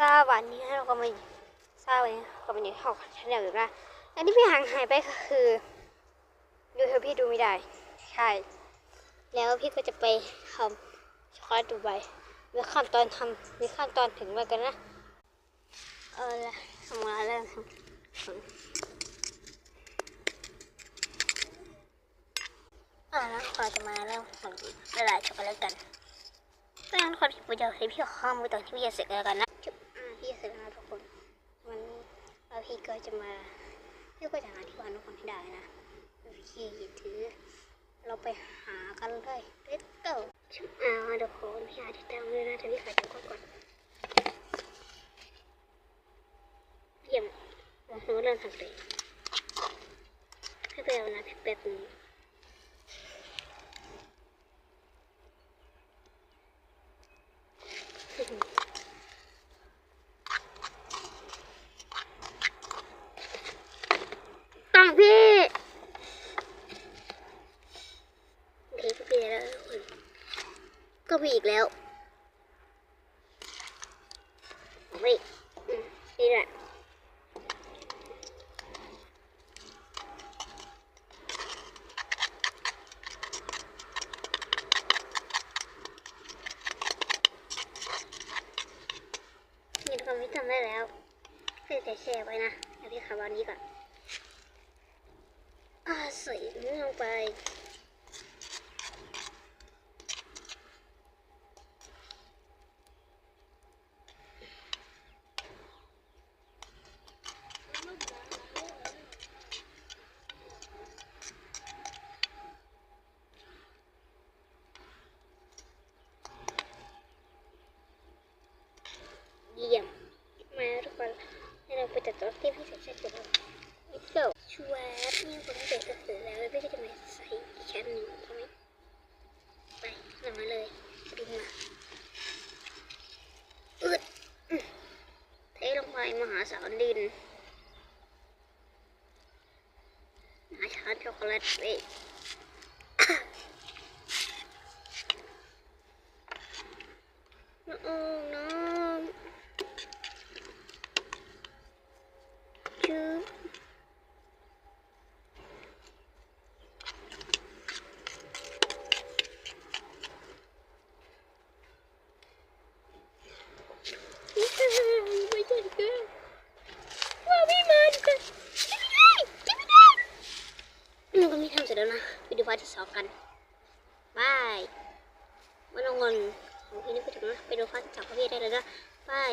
สวัสดีนะเราก็มาทราบวันนี้ก็มาอยู่ห้องชั้นเดียวกันนะอันที่พี่ห่างหายไปก็คือดูเธอพี่ดูไม่ได้ ใช่ แล้วพี่ก็จะไปทำช็อกโกแลตดูไบมีขั้นตอนทำมีขั้นตอนถึงแล้กันนะ เออละทำงานแล้วทำอ่าแล้วเราจะมาเริ่มทำละลายช็อกโกแลตกันก็งั้นคนที่ผมจะให้พี่ข้ามไปตอนที่พี่จะเสร็จแล้วกันนะจุบอ่าพี่จะเสร็จแล้วนะทุกคนมันแล้วพี่ ก็จะมาพี่ก็จะหาที่วางนกคนให้ได้นะพี่ถือ เราไปหากันเลย let's go ชุบอ่าทุกคนพี่หาที่ตั้งเลยนะแต่พี่ขายจุกก่อนเยี่ยมโอ้โหเริ่มทำเลยพี่ไปเอานะแป๊บนึงตังพี่โอเคก็พี่แล้วทุกคน ก็พี่อีกแล้วเฮ้ยนี่แหละนี่ทุกคนพี่ทำได้แล้วพี่จะแช่ไว้นะเดี๋ยวพี่ขับวันนี้ก่อนอ่าใส่นี่ลงไป เยี่ยม มาทุกคนให้เราไปตัดตัวที่พี่ใส่เสื้อเขียว Let's go ชวบนี่ผมเสร็จก็เสร็จแล้วแล้วพี่ก็จะมาใส่อีกชั้นหนึ่งใช่ไหมไปลงมาเลยดึงมาอึดอื้อเทลงไปมหาศาลดินหาชาร์จช็อกโกแลตเว้ย น้องน้องชื่อ ไม่ใช่คือว่าไม่มันกันไม่ได้ไม่ได้หนูก็ไม่ทำเส ร็จแล้วนะไปดูพาร์ทที่สองกันบายไม่ต้องงอนของพี่นี่ก็ถึงนะไปดูพาร์ทที่สองกับพี่ได้เลยนะบาย